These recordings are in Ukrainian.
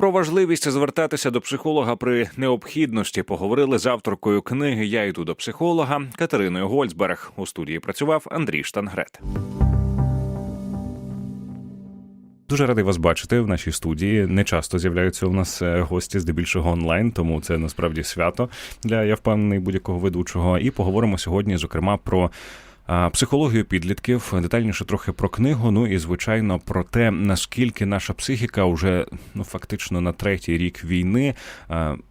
Про важливість звертатися до психолога при необхідності поговорили з авторкою книги Я йду до психолога Катериною Гольцберг. У студії працював Андрій Штангрет. Дуже радий вас бачити в нашій студії. Не часто з'являються у нас е, гості, здебільшого онлайн, тому це насправді свято для я впевнений будь-якого ведучого. І поговоримо сьогодні, зокрема, про. Психологію підлітків, детальніше трохи про книгу. Ну і звичайно про те, наскільки наша психіка вже ну фактично на третій рік війни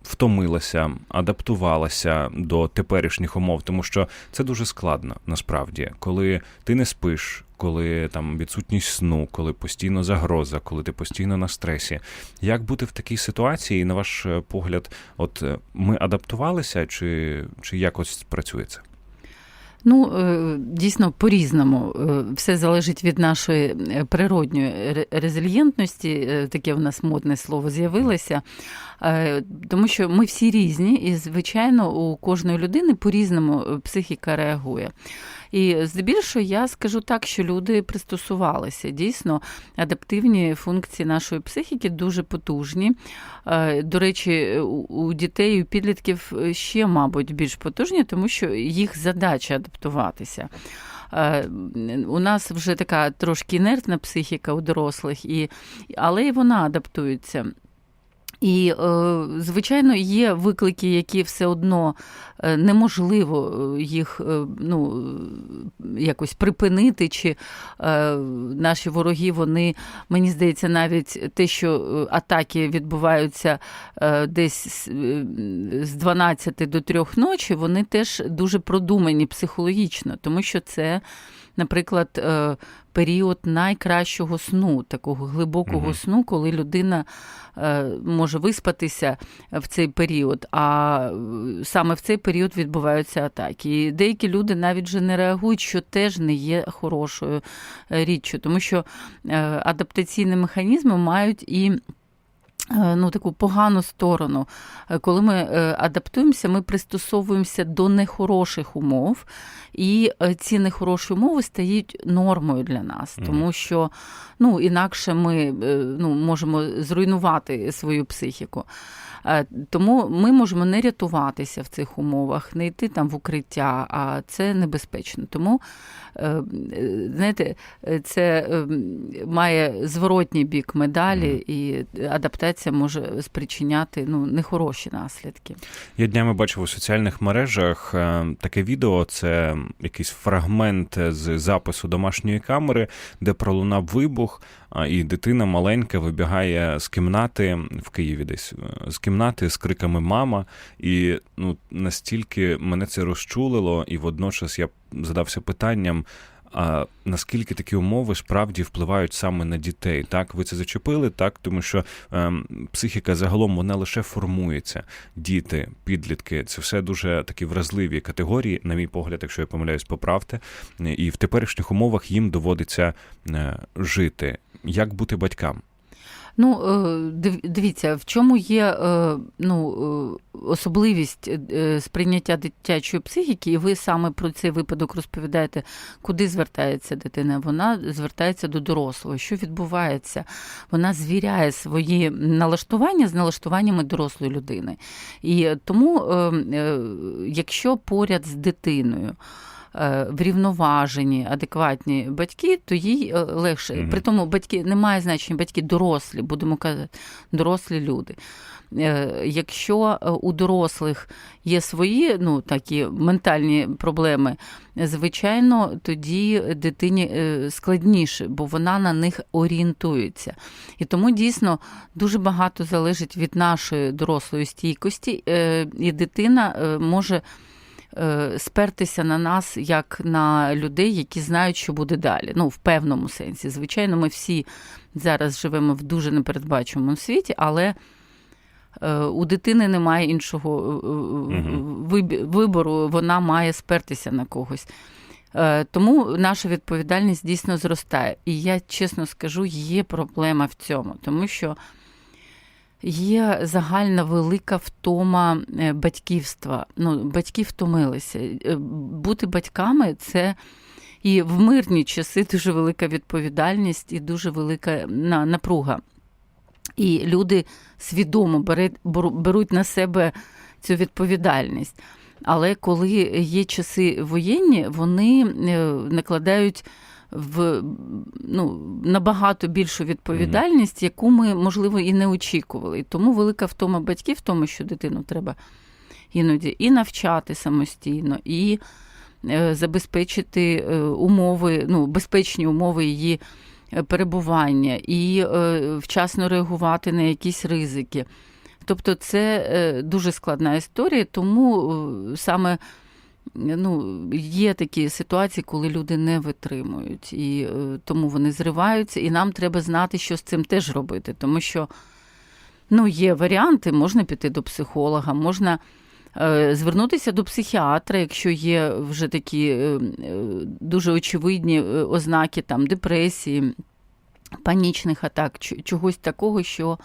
втомилася, адаптувалася до теперішніх умов, тому що це дуже складно насправді, коли ти не спиш. Коли там відсутність сну, коли постійно загроза, коли ти постійно на стресі, як бути в такій ситуації, на ваш е, погляд, от е, ми адаптувалися, чи, чи якось працює це? Ну, е, дійсно, по-різному. Е, Все залежить від нашої е, природньої резильєнтності. Таке в нас модне слово з'явилося. Тому що ми всі різні, і, звичайно, у кожної людини по-різному психіка реагує. І здебільшого я скажу так, що люди пристосувалися. Дійсно, адаптивні функції нашої психіки дуже потужні. До речі, у- дітей у підлітків ще, мабуть, більш потужні, тому що їх задача адаптуватися. Е, У нас вже така трошки інертна психіка у дорослих, і, але і вона адаптується. І, е, звичайно, є виклики, які все одно е, неможливо е, їх ну, якось припинити, чи наші вороги, вони, мені здається, навіть те, що атаки відбуваються десь з 12 до 3 ночі, вони теж дуже продумані психологічно, тому що це. Наприклад, е, період найкращого сну, такого глибокого Мгм. сну, коли людина е, може виспатися в цей період, а е, саме в цей період відбуваються атаки. І деякі люди навіть вже не реагують, що теж не є хорошою річчю, тому що адаптаційні механізми мають і. Е, Ну, таку погану сторону. Е, Коли ми е, адаптуємося, ми пристосовуємося до нехороших умов, і ці нехороші умови стають нормою для нас, тому що ну, інакше ми ну, можемо зруйнувати свою психіку. Тому ми можемо не рятуватися в цих умовах, не йти там в укриття, а це небезпечно. Тому, знаєте, це е, має зворотній бік медалі, і адаптація може спричиняти ну, нехороші наслідки. Я днями бачив у соціальних мережах е, таке відео. Це якийсь фрагмент з запису домашньої камери, де пролунав вибух, а, і дитина маленька вибігає з кімнати в Києві, десь е, з кімнати з криками Мама. І ну настільки мене це розчулило, і водночас я задався питанням. А наскільки такі умови справді впливають саме на дітей? Так, ви це зачепили, так, тому що ем, психіка загалом вона лише формується. Діти, підлітки це все дуже такі вразливі категорії, на мій погляд, якщо я помиляюсь, поправте. І в теперішніх умовах їм доводиться е, жити. Як бути батькам? Ну, е, дивіться, в чому є е, ну, е, особливість сприйняття дитячої психіки, і ви саме про цей випадок розповідаєте, куди звертається дитина. Вона звертається до дорослого. Що відбувається? Вона звіряє свої налаштування з налаштуваннями дорослої людини. І тому, е, е, якщо поряд з дитиною. Е, Врівноважені, адекватні батьки, то їй е, легше. Мгм. При тому батьки немає значення, батьки дорослі, будемо казати, дорослі люди. Е, Якщо у дорослих є свої ну, такі ментальні проблеми, звичайно, тоді дитині складніше, бо вона на них орієнтується. І тому дійсно дуже багато залежить від нашої дорослої стійкості, і дитина може спертися на нас як на людей, які знають, що буде далі. Ну, в певному сенсі. Звичайно, ми всі зараз живемо в дуже непередбаченому світі, але е, у дитини немає іншого е, е, вибору, вона має спертися на когось. Е, Тому наша відповідальність дійсно зростає. І я чесно скажу, є проблема в цьому, тому що є загальна велика втома е, батьківства. Ну, батьки втомилися. Е, Бути батьками це. І в мирні часи дуже велика відповідальність і дуже велика напруга. І люди свідомо беруть на себе цю відповідальність. Але коли є часи воєнні, вони е, накладають в ну, набагато більшу відповідальність, яку ми, можливо, і не очікували. І тому велика втома батьків в тому, що дитину треба іноді і навчати самостійно, і е, забезпечити е, умови, ну, безпечні умови її е, перебування, і вчасно реагувати на якісь ризики. Тобто це дуже складна історія, тому саме ну, є такі ситуації, коли люди не витримують, і е, тому вони зриваються, і нам треба знати, що з цим теж робити, тому що ну, є варіанти, можна піти до психолога, можна е, звернутися до психіатра, якщо є вже такі е, дуже очевидні ознаки там, депресії, панічних атак, чогось такого, що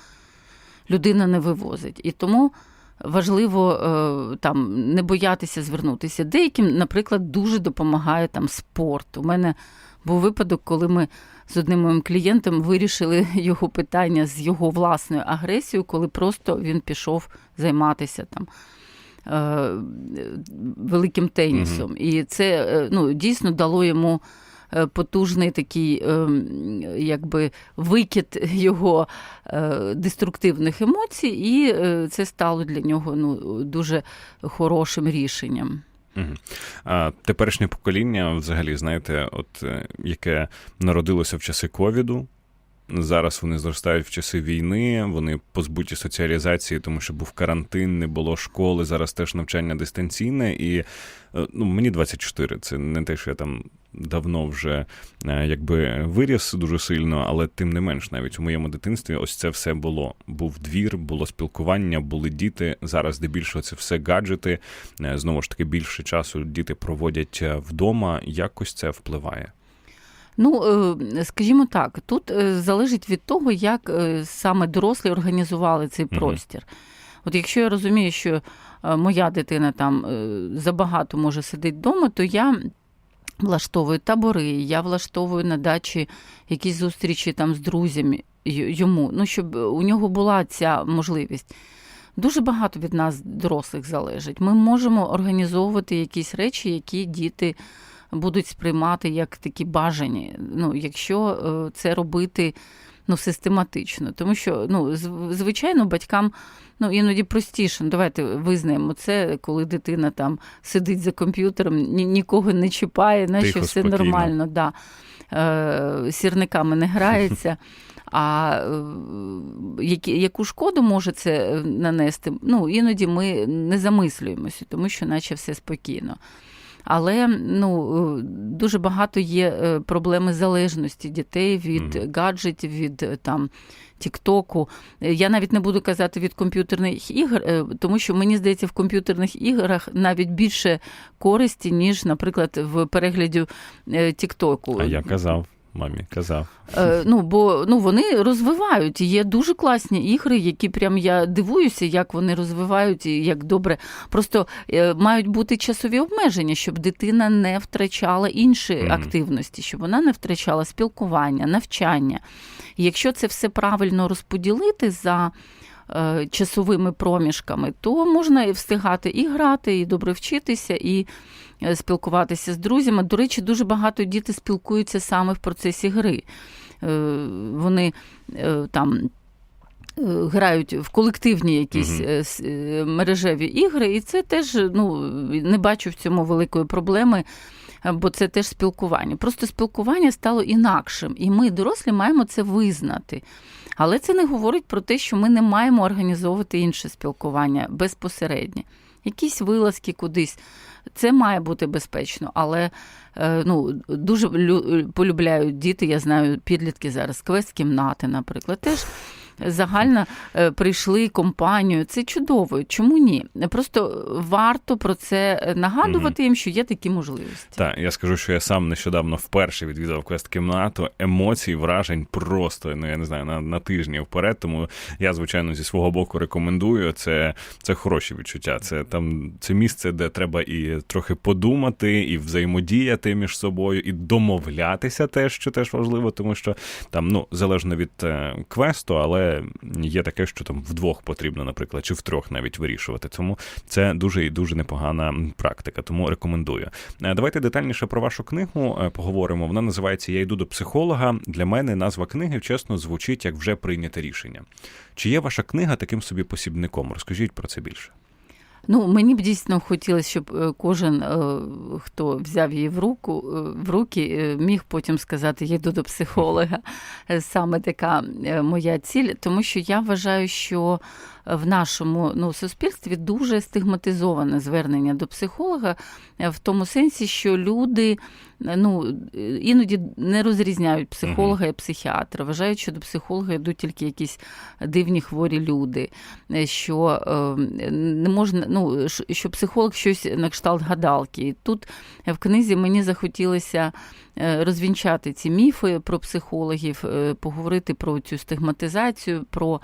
людина не вивозить. І тому важливо е, там не боятися звернутися. Деяким, наприклад, дуже допомагає там спорт. У мене був випадок, коли ми з одним моїм клієнтом вирішили його питання з його власною агресією, коли просто він пішов займатися там. е, Великим тенісом. І це е, ну, дійсно дало йому потужний такий е, якби викид його е, деструктивних емоцій, і е, це стало для нього ну, дуже хорошим рішенням. А теперішнє покоління, взагалі, знаєте, от е, яке народилося в часи ковіду. Зараз вони зростають в часи війни, вони позбуті соціалізації, тому що був карантин, не було школи. Зараз теж навчання дистанційне. І е, ну, мені 24, Це не те, що я там давно вже е, якби виріс дуже сильно, але тим не менш, навіть у моєму дитинстві, ось це все було. Був двір, було спілкування, були діти. Зараз здебільшого це все гаджети. Е, Знову ж таки, більше часу діти проводять е, вдома. Якось це впливає. Ну, скажімо так, тут залежить від того, як саме дорослі організували цей простір. От якщо я розумію, що моя дитина там забагато може сидіти вдома, то я влаштовую табори, я влаштовую на дачі якісь зустрічі там з друзями йому, ну, щоб у нього була ця можливість. Дуже багато від нас, дорослих, залежить. Ми можемо організовувати якісь речі, які діти будуть сприймати як такі бажані. Ну, якщо е, це робити ну, систематично. Тому що, ну, звичайно, батькам ну, іноді простіше. Ну, давайте визнаємо це, коли дитина там сидить за комп'ютером, ні, нікого не чіпає, наче Тихо, все спокійно. нормально. Да. Е, сірниками не грається. А е, які, яку шкоду може це нанести? Ну, іноді ми не замислюємося, тому що наче все спокійно. Але ну, е, дуже багато є е, проблеми залежності дітей від Мгм. гаджетів, від е, там Тіктоку. Я навіть не буду казати від комп'ютерних ігор, тому що мені здається, в комп'ютерних іграх навіть більше користі, ніж, наприклад, в перегляді Тіктоку. А я казав, мамі, казав. Е, ну, бо ну, вони розвивають. Є дуже класні ігри, які прям я дивуюся, як вони розвивають і як добре. Просто е, мають бути часові обмеження, щоб дитина не втрачала інші mm. активності, щоб вона не втрачала спілкування, навчання. І якщо це все правильно розподілити за. Е, Часовими проміжками, то можна і встигати і грати, і добре вчитися, і е, спілкуватися з друзями. До речі, дуже багато діти спілкуються саме в процесі гри. Е, Вони там. Грають в колективні якісь мережеві ігри, і це теж ну, не бачу в цьому великої проблеми, бо це теж спілкування. Просто спілкування стало інакшим, і ми, дорослі, маємо це визнати. Але це не говорить про те, що ми не маємо організовувати інше спілкування безпосередньо. Якісь вилазки кудись. Це має бути безпечно, але е, ну, дуже лю- полюбляють діти, я знаю, підлітки зараз, квест-кімнати, наприклад, теж загально е, прийшли компанію. Це чудово. Чому ні? Просто варто про це нагадувати їм, що є такі можливості. Так, я скажу, що я сам нещодавно вперше відвідав квест-кімнату. Емоцій, вражень просто, ну я не знаю, на, на тижні вперед. Тому я, звичайно, зі свого боку рекомендую. Це, це хороші відчуття. Це там це місце, де треба і трохи подумати, і взаємодіяти між собою, і домовлятися теж, що теж важливо, тому що там, ну, залежно від е, квесту, але є таке, що там вдвох потрібно, наприклад, чи втрьох навіть вирішувати. Тому це дуже і дуже непогана практика, тому рекомендую. Е, Давайте детальніше про вашу книгу е, поговоримо. Вона називається Я йду до психолога. Для мене назва книги чесно звучить як вже прийняте рішення. Чи є ваша книга таким собі посібником? Розкажіть про це більше. Ну, мені б дійсно хотілося, щоб е, кожен, е, хто взяв її в руку е, в руки, міг потім сказати, я йду до психолога. Саме така моя ціль, тому що я вважаю, що в нашому ну, суспільстві дуже стигматизоване звернення до психолога е, в тому сенсі, що люди е, ну, е, іноді не розрізняють психолога і психіатра, вважають, що до психолога йдуть тільки якісь дивні хворі люди, що е, не можна, ну, що психолог щось на кшталт гадалки. І тут в книзі мені захотілося розвінчати ці міфи про психологів, е, поговорити про цю стигматизацію, про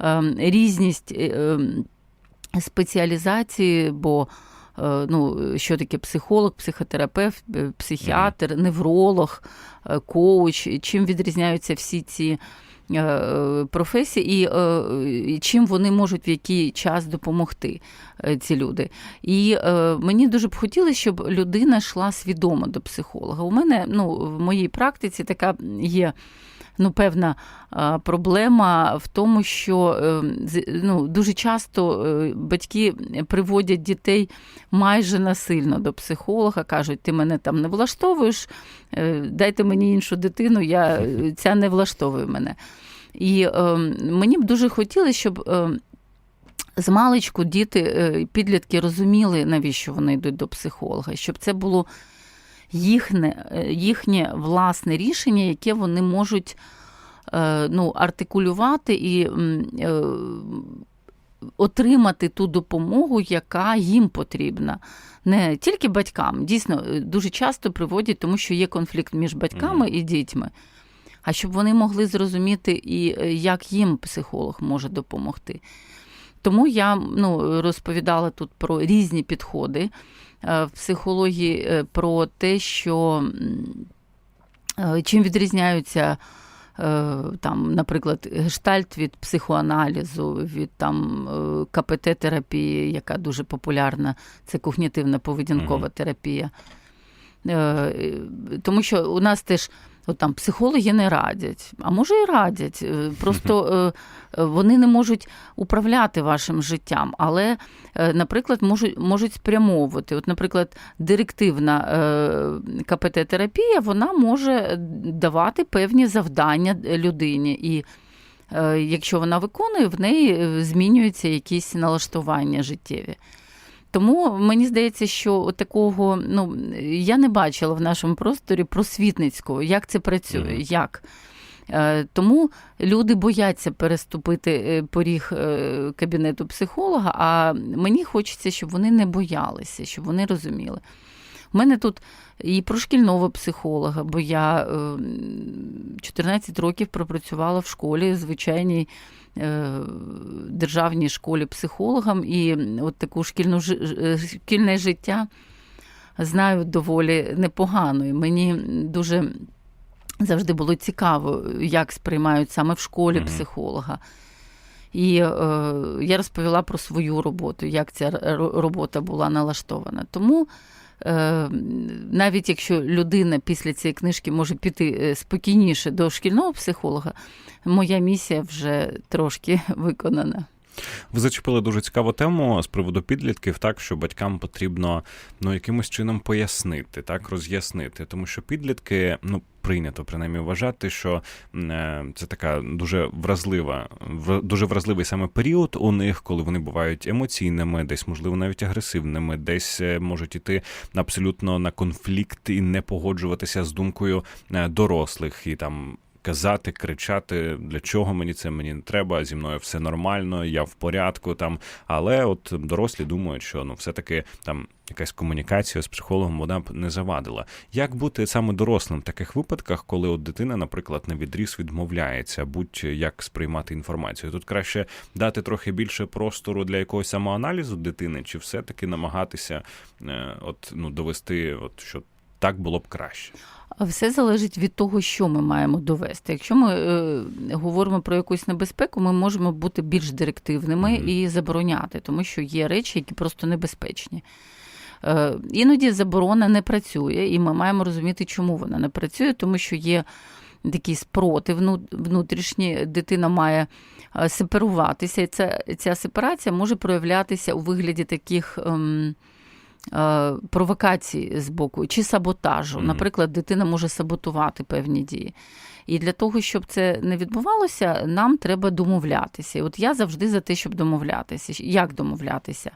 е, різність е, е, спеціалізації, бо е, ну, що таке психолог, психотерапевт, е, психіатр, невролог, е, коуч, чим відрізняються всі ці е, професії і, е, чим вони можуть в який час допомогти е, ці люди. І е, мені дуже б хотілося, щоб людина йшла свідомо до психолога. У мене ну, в моїй практиці така є. Ну, певна проблема в тому, що е, ну, дуже часто е, батьки приводять дітей майже насильно до психолога, кажуть, ти мене там не влаштовуєш, е, дайте мені іншу дитину, я, ця не влаштовує мене. І мені б дуже хотілося, щоб. З маличку діти, підлітки розуміли, навіщо вони йдуть до психолога, щоб це було їхнє, е, їхнє власне рішення, яке вони можуть е, ну, артикулювати і е, отримати ту допомогу, яка їм потрібна. Не тільки батькам, дійсно, дуже часто приводять, тому що є конфлікт між батьками і дітьми. А щоб вони могли зрозуміти, і як їм психолог може допомогти. Тому я ну, розповідала тут про різні підходи е, в психології, е, про те, що е, чим відрізняються. Там, наприклад, гештальт від психоаналізу, від там КПТ-терапії, яка дуже популярна, це когнітивна поведінкова терапія. Тому що у нас теж от там психологи не радять, а може і радять. Е, Просто е, е, вони не можуть управляти вашим життям, але, наприклад, можуть, можуть спрямовувати. От, наприклад, директивна КПТ-терапія вона може давати певні завдання людині. І якщо вона виконує, в неї змінюються якісь налаштування життєві. Тому мені здається, що такого ну я не бачила в нашому просторі просвітницького, як це працює, Мгм. як. Е, Тому люди бояться переступити е, поріг е, кабінету психолога, а мені хочеться, щоб вони не боялися, щоб вони розуміли. У мене тут і про шкільного психолога, бо я е, 14 років пропрацювала в школі, звичайній е, державній школі психологом, і от таку шкільну е, шкільне життя знаю доволі непогано. І мені дуже завжди було цікаво, як сприймають саме в школі психолога. І е, я розповіла про свою роботу, як ця робота була налаштована. Тому е, навіть якщо людина після цієї книжки може піти е, спокійніше до шкільного психолога, моя місія вже трошки виконана. Ви зачепили дуже цікаву тему з приводу підлітків, так що батькам потрібно ну якимось чином пояснити, так роз'яснити, тому що підлітки, ну прийнято принаймні вважати, що е, це така дуже вразлива, вра- дуже вразливий саме період у них, коли вони бувають емоційними, десь можливо навіть агресивними, десь е, можуть іти абсолютно на конфлікт і не погоджуватися з думкою е, дорослих і там. Казати, кричати, для чого мені це мені не треба, зі мною все нормально, я в порядку там. Але от дорослі думають, що ну все-таки там якась комунікація з психологом вона б не завадила. Як бути саме дорослим в таких випадках, коли от дитина, наприклад, на відріз відмовляється, будь-як сприймати інформацію? Тут краще дати трохи більше простору для якогось самоаналізу дитини, чи все-таки намагатися е, от ну довести, от що так було б краще. Все залежить від того, що ми маємо довести. Якщо ми е, говоримо про якусь небезпеку, ми можемо бути більш директивними Мгм. і забороняти, тому що є речі, які просто небезпечні. Е, іноді заборона не працює, і ми маємо розуміти, чому вона не працює, тому що є такий спротив ну- внутрішній, дитина має е, сепаруватися, і ця, ця сепарація може проявлятися у вигляді таких. е, Провокацій з боку чи саботажу. Наприклад, дитина може саботувати певні дії. І для того, щоб це не відбувалося, нам треба домовлятися. І от я завжди за те, щоб домовлятися. Як домовлятися?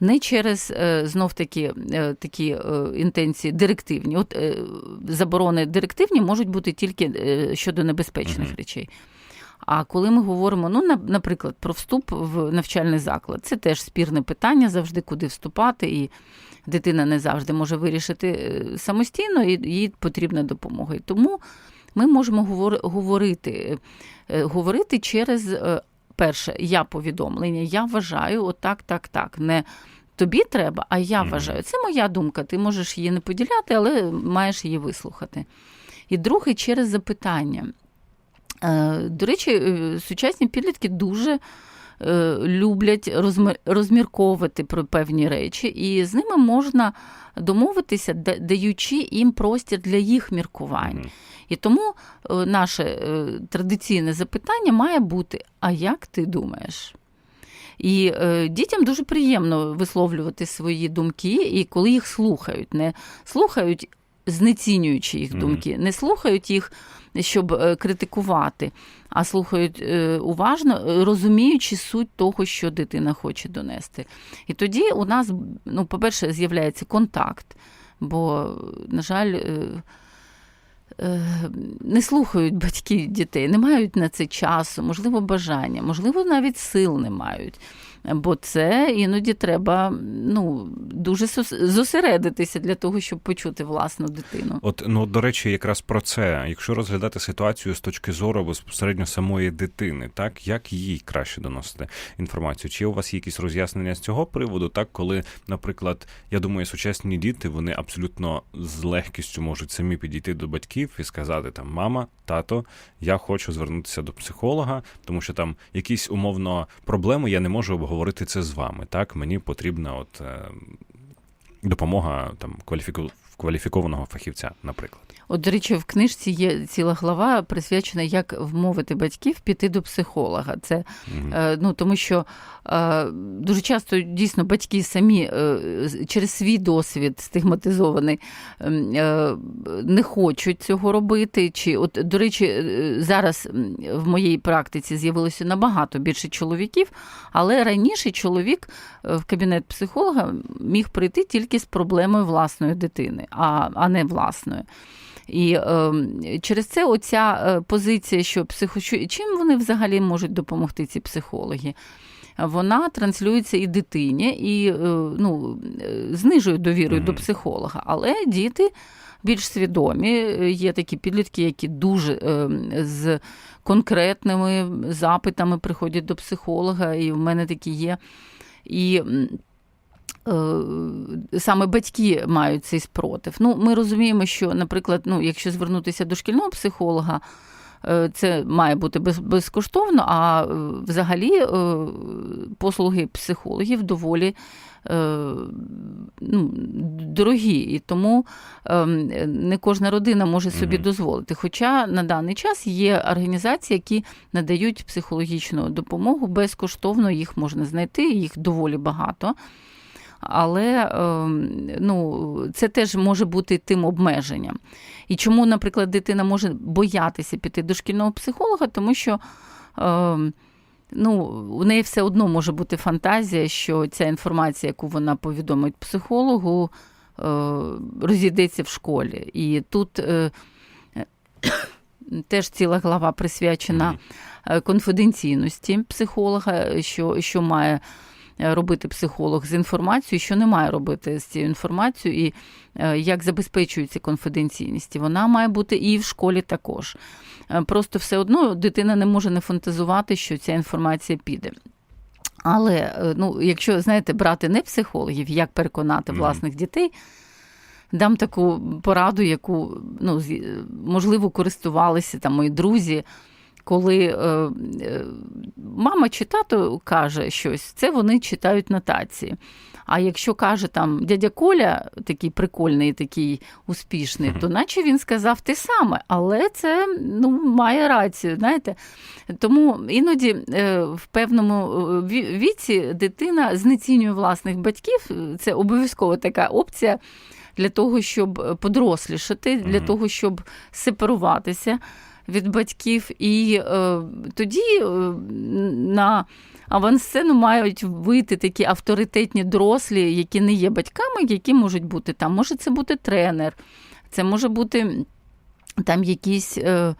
Не через е, знов таки е, такі е, інтенції директивні. От е, заборони директивні можуть бути тільки е, щодо небезпечних речей. А коли ми говоримо, ну, на- наприклад, про вступ в навчальний заклад, це теж спірне питання завжди, куди вступати, і дитина не завжди може вирішити е, самостійно, і їй потрібна допомога. І тому ми можемо говорити, е, говорити через е, перше я повідомлення. Я вважаю, отак, так, так. Не тобі треба, а я вважаю. Це моя думка. Ти можеш її не поділяти, але маєш її вислухати. І друге через запитання. Е, До речі, е, сучасні підлітки дуже е, люблять розмірковувати про певні речі, і з ними можна домовитися, даючи їм простір для їх міркувань. І тому наше традиційне запитання має бути: а як ти думаєш? І е, дітям дуже приємно висловлювати свої думки, і коли їх слухають, не слухають, знецінюючи їх думки, не слухають їх, щоб е, критикувати, а слухають е, уважно, е, розуміючи суть того, що дитина хоче донести. І тоді у нас, ну, по-перше, з'являється контакт, бо, на жаль, не слухають батьки дітей, не мають на це часу, можливо, бажання, можливо, навіть сил не мають. Бо це іноді треба ну, дуже зосередитися для того, щоб почути власну дитину. От ну до речі, якраз про це. Якщо розглядати ситуацію з точки зору безпосередньо самої дитини, так як їй краще доносити інформацію? Чи у вас є якісь роз'яснення з цього приводу? Так, коли, наприклад, я думаю, сучасні діти вони абсолютно з легкістю можуть самі підійти до батьків і сказати там мама, тато, я хочу звернутися до психолога, тому що там якісь умовно проблеми я не можу обговорити це з вами. Так, мені потрібна от. Е, допомога там кваліфікованого фахівця, наприклад. От, до речі, в книжці є ціла глава присвячена, як вмовити батьків піти до психолога. Це. Е, Ну, тому що е, дуже часто дійсно батьки самі е, через свій досвід стигматизований ем, не хочуть цього робити. Чи, от, до речі, зараз в моїй практиці з'явилося набагато більше чоловіків, але раніше чоловік в кабінет психолога міг прийти тільки з проблемою власної дитини, а, а не власною. І е, через це оця е, позиція, що психо... чим вони взагалі можуть допомогти ці психологи? Вона транслюється і дитині, і е, ну, е, знижує довіру Мгм. до психолога. Але діти більш свідомі, є такі підлітки, які дуже е, з конкретними запитами приходять до психолога, і в мене такі є. І саме батьки мають цей спротив. Ну, ми розуміємо, що, наприклад, ну, якщо звернутися до шкільного психолога, е, це має бути безкоштовно, а е, взагалі е, послуги психологів доволі е, ну, дорогі. І тому е, не кожна родина може собі дозволити. Хоча на даний час є організації, які надають психологічну допомогу безкоштовно, їх можна знайти, їх доволі багато. Але ем, ну, це теж може бути тим обмеженням. І чому, наприклад, дитина може боятися піти до шкільного психолога, тому що ем, ну, у неї все одно може бути фантазія, що ця інформація, яку вона повідомить психологу, е, розійдеться в школі. І тут е, теж ціла глава присвячена е, конфіденційності психолога, що, що має робити психолог з інформацією, що не має робити з цією інформацією, і е, як забезпечується конфіденційність. Вона має бути і в школі також. Е, Просто все одно дитина не може не фантазувати, що ця інформація піде. Але е, ну, якщо знаєте, брати не психологів, як переконати власних дітей. дам таку пораду, яку ну, можливо користувалися там мої друзі. Коли е, е, мама чи тато каже щось, це вони читають нотації. А якщо каже там дядя Коля, такий прикольний, такий успішний, то наче він сказав те саме, але це ну, має рацію, знаєте. Тому іноді е, в певному ві- віці дитина знецінює власних батьків. Це обов'язково така опція для того, щоб подорослішати, для Мгм. того, щоб сепаруватися від батьків. І е, тоді е, на авансцену мають вийти такі авторитетні дорослі, які не є батьками, які можуть бути там. Може це бути тренер, це може бути там якісь. Е,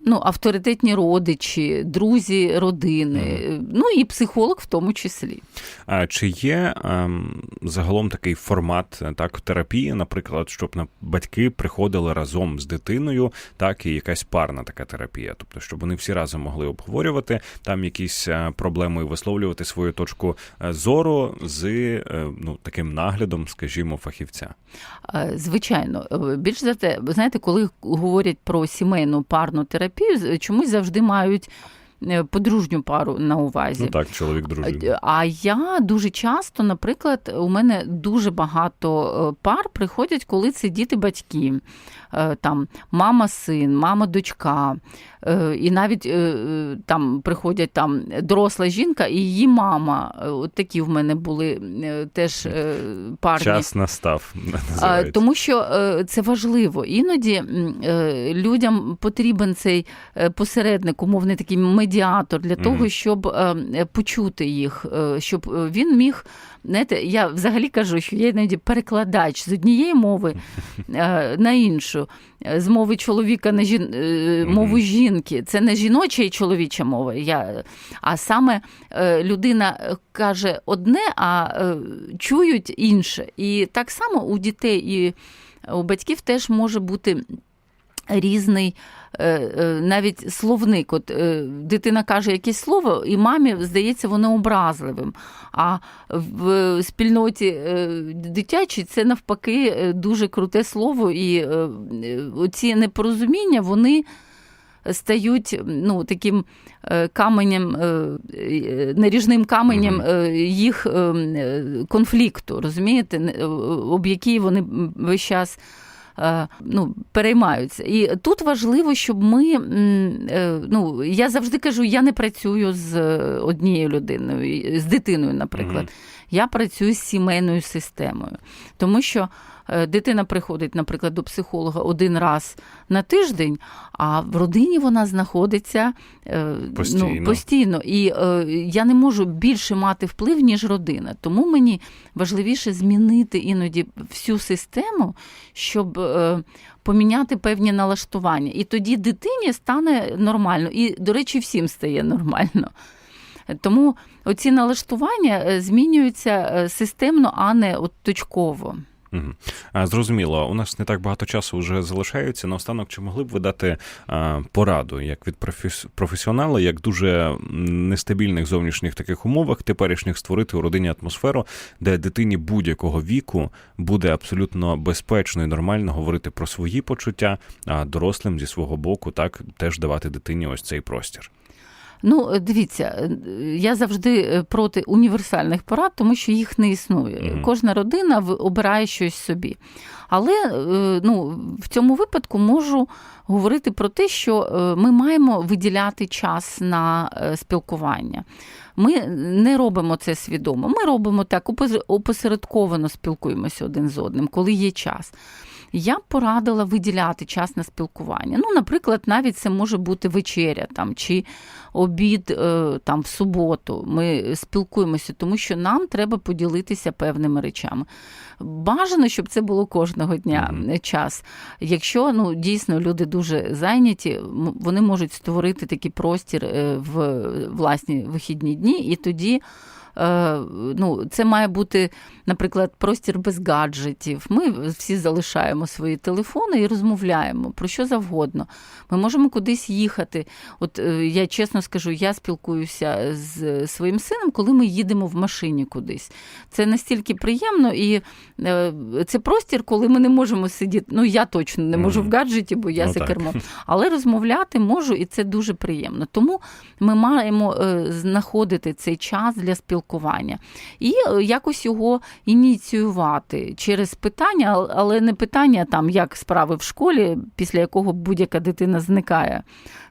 Ну, авторитетні родичі, друзі родини, ну і психолог в тому числі. А чи є ем, загалом такий формат так терапії, наприклад, щоб на батьки приходили разом з дитиною, так і якась парна така терапія, тобто, щоб вони всі разом могли обговорювати там якісь е, проблеми і висловлювати свою точку е, зору з е, ну таким наглядом, скажімо, фахівця. Звичайно, більш за те, знаєте, коли говорять про сімейну парну терапію, чомусь завжди мають е, подружню пару на увазі. Ну так, чоловік дружина. А я дуже часто, наприклад, у мене дуже багато е, пар приходять, коли це діти-батьки, Е, там мама, син, мама, дочка. Е, І навіть е, е, там приходять там доросла жінка і її мама. От такі в мене були теж парні. Час настав. Називається. Тому що це важливо. Іноді людям потрібен цей посередник, умовний такий медіатор для того, Мгм. щоб почути їх, щоб він міг. Знаєте, я взагалі кажу, що я іноді перекладач з однієї мови на іншу, з мови чоловіка на жін... мову жінки. Це не жіноча і чоловіча мова. Я... А саме е, людина е, каже одне, а е, чують інше. І так само у дітей і у батьків теж може бути. Різний навіть словник. От дитина каже якесь слово, і мамі здається воно образливим. А в спільноті дитячій це навпаки дуже круте слово, і оці непорозуміння вони стають ну, таким е, каменем, е, е, наріжним каменем їх конфлікту, розумієте, об який вони весь час. Ну, переймаються. І тут важливо, щоб ми. Ну, я завжди кажу, я не працюю з однією людиною, з дитиною, наприклад. Мгм. Я працюю з сімейною системою, тому що дитина приходить, наприклад, до психолога один раз на тиждень, а в родині вона знаходиться е, Постійно. Ну, постійно. І е, я не можу більше мати вплив, ніж родина. Тому мені важливіше змінити іноді всю систему, щоб е, поміняти певні налаштування. І тоді дитині стане нормально. І, до речі, всім стає нормально. Тому оці налаштування е, змінюються е, системно, а не от точково. А, Зрозуміло, у нас не так багато часу вже залишається. Наостанок, чи могли б ви дати пораду як від професі- професіонала, як дуже нестабільних зовнішніх таких умовах теперішніх створити у родині атмосферу, де дитині будь-якого віку буде абсолютно безпечно і нормально говорити про свої почуття, а дорослим зі свого боку так теж давати дитині ось цей простір. Ну, е, дивіться, е, я завжди е, проти універсальних порад, тому що їх не існує. Мгм. Кожна родина обирає щось собі. Але ну, в цьому випадку можу говорити про те, що ми маємо виділяти час на спілкування. Ми не робимо це свідомо. Ми робимо так, опос- опосередковано спілкуємося один з одним, коли є час. Я б порадила виділяти час на спілкування. Ну, наприклад, навіть це може бути вечеря там чи обід е, там в суботу. Ми спілкуємося, тому що нам треба поділитися певними речами. Бажано, щоб це було кожного дня Мгм. час. Якщо ну дійсно люди дуже зайняті, вони можуть створити такий простір е, в власні вихідні дні, і тоді. Е, ну, це має бути, наприклад, простір без гаджетів. Ми всі залишаємо свої телефони і розмовляємо про що завгодно. Ми можемо кудись їхати. От е, я чесно скажу, я спілкуюся з своїм сином, коли ми їдемо в машині кудись. Це настільки приємно, і е, це простір, коли ми не можемо сидіти. Ну я точно не можу в гаджеті, бо я Ну, за кермом. Але розмовляти можу, і це дуже приємно. Тому ми маємо знаходити цей час для спілкування і е, якось його ініціювати через питання, але не питання там, як справи в школі, після якого будь-яка дитина зникає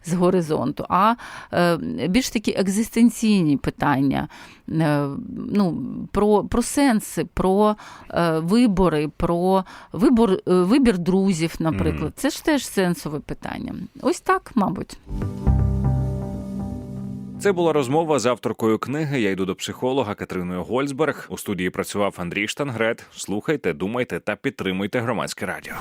з горизонту, а е, більш такі екзистенційні питання. е, Ну, про, про сенси, про вибори, про вибор, вибір друзів, наприклад. Це ж теж сенсове питання. Ось так, мабуть. Це була розмова з авторкою книги Я йду до психолога Катериною Гольцберг. У студії працював Андрій Штангрет. Слухайте, думайте та підтримуйте громадське радіо.